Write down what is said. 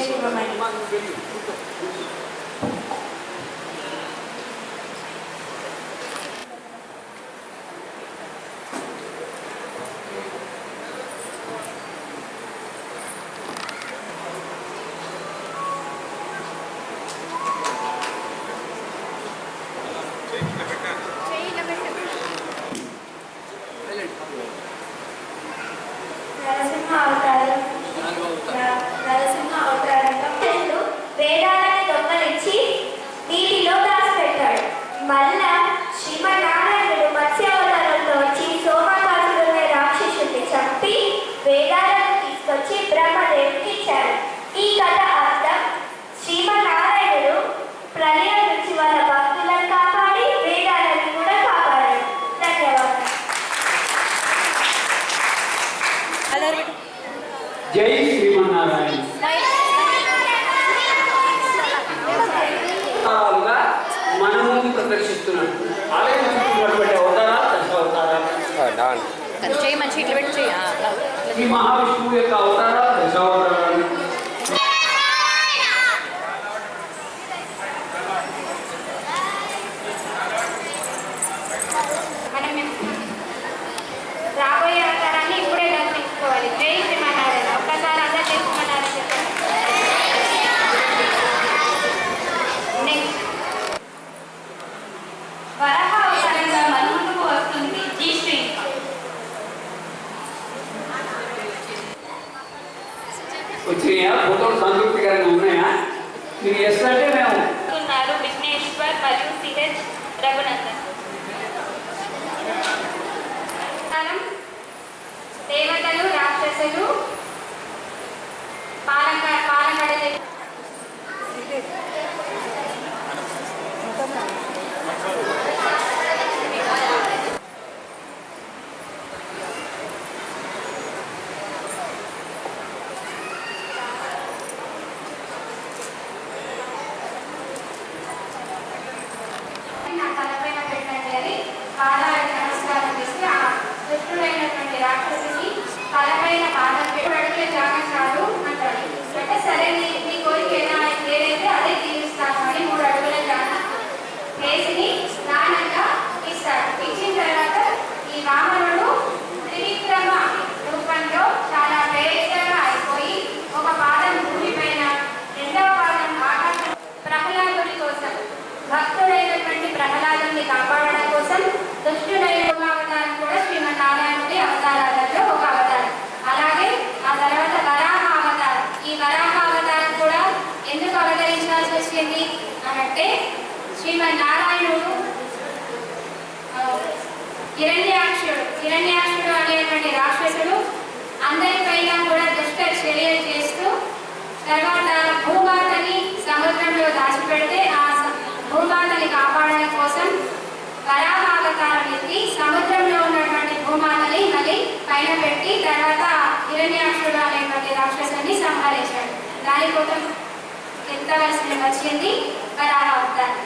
Subramanian. జై శ్రీమన్నారాయణ. అవతారాలుగా మన ముందు ప్రదర్శిస్తున్నాడు ఆలయం దశ. ఈ మహావిష్ణువు యొక్క అవతారాలు వచ్చినాయా ఫోటోలు సంతృప్తికరంగా ఉన్నాయా మీరు ఎస్ అంటే మేము ఉన్నారు విఘ్నేశ్వర్ మరియు సిహెచ్ రఘునందన్ ఇస్తాడు ఇచ్చిన తర్వాత ఈ వామనుడు త్రివిక్రమ రూపంలో చాలా వేగంగా అయిపోయి ఒక పాదం భూమిపైన రెండవ పాదం ఆకాశం ప్రహ్లాదుడి కోసం భక్తుడైనటువంటి ప్రహ్లాదుని కాపాడడం కోసం దుష్టుడైన ఒక అవతారం కూడా శ్రీమన్నారాయణుడి అవతారాలలో ఒక అవతారం. అలాగే ఆ తర్వాత వరాహ అవతారం. ఈ వరాహ అవతారం కూడా ఎందుకు అవతరించాల్సి వచ్చింది? అనంటే శ్రీమన్నారాయణుడు ఆ, హిరణ్యాక్షుడు హిరణ్యాక్షుడు అనేటువంటి రాక్షసుడు అందరిపైన కూడా దుష్ట చర్యలు చేస్తూ తర్వాత భూమాతని సముద్రంలో దాచిపెడితే ఆ స- భూమాతని కాపాడడం కోసం వరాహావతారం ఎత్తి సముద్రంలో ఉన్నటువంటి భూమాతని మళ్ళీ పైన పెట్టి తర్వాత హిరణ్యాక్షుడు అనేటువంటి రాక్షసుని సంహరించాడు. దానికోసం ఎత్తవలసిన వచ్చింది? వరాహావతారం